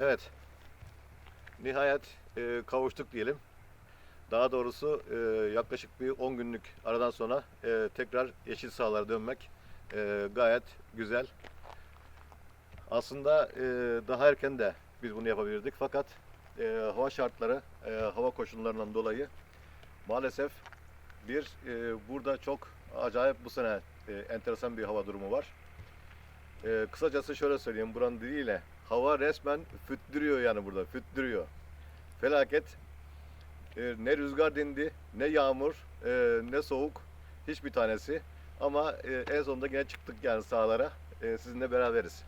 Evet. Nihayet e, kavuştuk diyelim. Daha doğrusu e, yaklaşık bir 10 günlük aradan sonra e, tekrar yeşil sahalara dönmek e, gayet güzel. Aslında e, daha erken de biz bunu yapabilirdik fakat e, hava şartları, e, hava koşullarından dolayı maalesef bir e, burada çok acayip bu sene e, enteresan bir hava durumu var. E, kısacası şöyle söyleyeyim buranın diliyle hava resmen füttürüyor yani burada füttürüyor. Felaket. E, ne rüzgar dindi, ne yağmur, e, ne soğuk hiçbir tanesi. Ama e, en sonunda yine çıktık yani sahalara. E, sizinle beraberiz.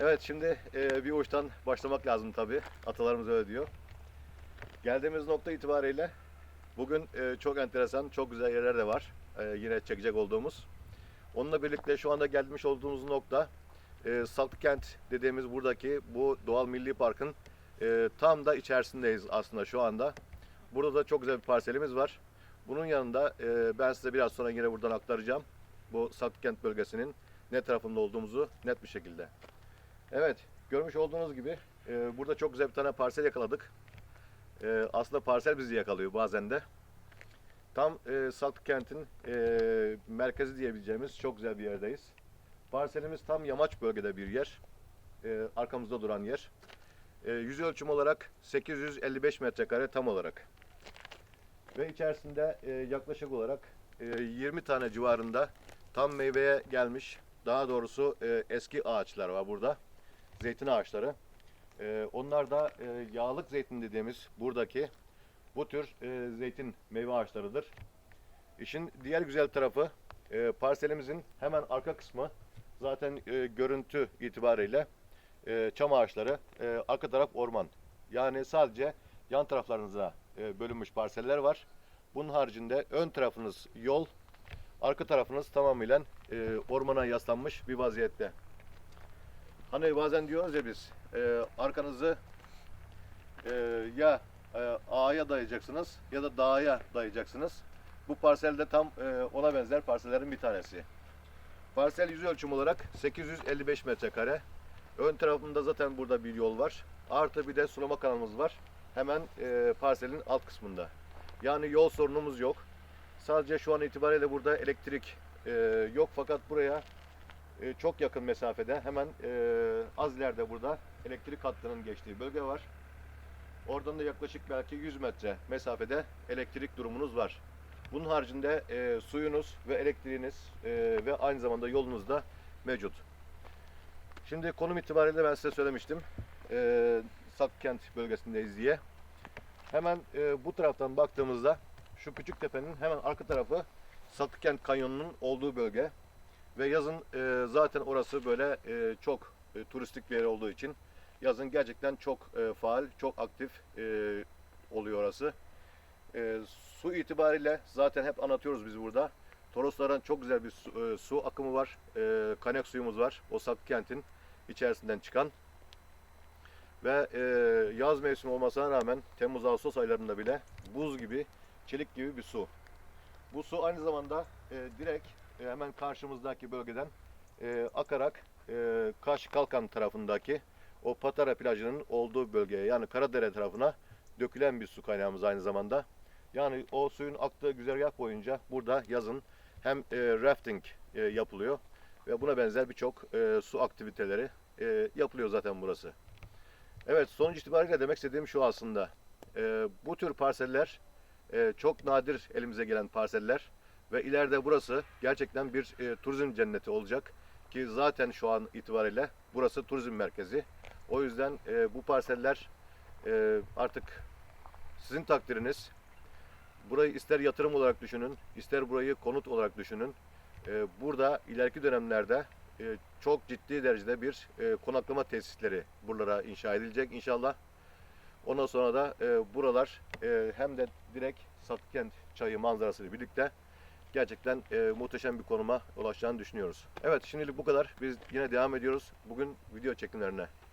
Evet şimdi e, bir uçtan başlamak lazım tabi. Atalarımız öyle diyor. Geldiğimiz nokta itibariyle bugün e, çok enteresan, çok güzel yerler de var. E, yine çekecek olduğumuz. Onunla birlikte şu anda gelmiş olduğumuz nokta e, Saltkent dediğimiz buradaki bu doğal milli parkın e, tam da içerisindeyiz aslında şu anda. Burada da çok güzel bir parselimiz var. Bunun yanında e, ben size biraz sonra yine buradan aktaracağım. Bu Saltkent bölgesinin ne tarafında olduğumuzu net bir şekilde. Evet, görmüş olduğunuz gibi e, burada çok güzel bir tane parsel yakaladık. E, aslında parsel bizi yakalıyor bazen de. Tam e, Saltkent'in e, merkezi diyebileceğimiz çok güzel bir yerdeyiz. Parselimiz tam yamaç bölgede bir yer. E, arkamızda duran yer. E, yüz ölçüm olarak 855 metrekare tam olarak. Ve içerisinde e, yaklaşık olarak e, 20 tane civarında tam meyveye gelmiş. Daha doğrusu e, eski ağaçlar var burada. Zeytin ağaçları. E, onlar da e, yağlık zeytin dediğimiz buradaki bu tür e, zeytin meyve ağaçlarıdır. İşin diğer güzel tarafı e, parselimizin hemen arka kısmı zaten e, görüntü itibariyle e, çam ağaçları, e, arka taraf orman. Yani sadece yan taraflarınıza e, bölünmüş parseller var. Bunun haricinde ön tarafınız yol, arka tarafınız tamamıyla e, ormana yaslanmış bir vaziyette. Hani bazen diyoruz ya biz e, arkanızı e, ya e, ağaya dayayacaksınız ya da dağa dayayacaksınız. Bu parselde tam e, ona benzer parsellerin bir tanesi. Parsel yüz ölçüm olarak 855 metrekare. Ön tarafında zaten burada bir yol var. Artı bir de sulama kanalımız var. Hemen e, parselin alt kısmında. Yani yol sorunumuz yok. Sadece şu an itibariyle burada elektrik e, yok fakat buraya e, çok yakın mesafede hemen e, az ileride burada elektrik hattının geçtiği bölge var. Oradan da yaklaşık belki 100 metre mesafede elektrik durumunuz var. Bunun haricinde e, suyunuz ve elektriğiniz e, ve aynı zamanda yolunuz da mevcut. Şimdi konum itibariyle ben size söylemiştim. E, Sakkent bölgesindeyiz diye. Hemen e, bu taraftan baktığımızda şu küçük tepenin hemen arka tarafı Sakkent Kanyonu'nun olduğu bölge. Ve yazın e, zaten orası böyle e, çok e, turistik bir yer olduğu için yazın gerçekten çok e, faal, çok aktif e, oluyor orası. E, su itibariyle zaten hep anlatıyoruz biz burada. Toroslardan çok güzel bir su, e, su akımı var. E, kaynak suyumuz var. O kentin içerisinden çıkan. Ve e, yaz mevsimi olmasına rağmen Temmuz-Ağustos aylarında bile buz gibi, çelik gibi bir su. Bu su aynı zamanda e, direkt e, hemen karşımızdaki bölgeden e, akarak e, Kaş Kalkan tarafındaki o Patara plajının olduğu bölgeye yani Karadere tarafına dökülen bir su kaynağımız aynı zamanda. Yani o suyun aktığı güzergah boyunca burada yazın hem e, rafting e, yapılıyor ve buna benzer birçok e, su aktiviteleri e, yapılıyor zaten burası. Evet sonuç itibariyle demek istediğim şu aslında. E, bu tür parseller e, çok nadir elimize gelen parseller ve ileride burası gerçekten bir e, turizm cenneti olacak ki zaten şu an itibariyle burası turizm merkezi. O yüzden e, bu parseller e, artık sizin takdiriniz. Burayı ister yatırım olarak düşünün, ister burayı konut olarak düşünün. E, burada ileriki dönemlerde e, çok ciddi derecede bir e, konaklama tesisleri buralara inşa edilecek inşallah. Ondan sonra da e, buralar hem de direkt Satkent çayı manzarasıyla birlikte gerçekten muhteşem bir konuma ulaşacağını düşünüyoruz. Evet şimdilik bu kadar. Biz yine devam ediyoruz bugün video çekimlerine.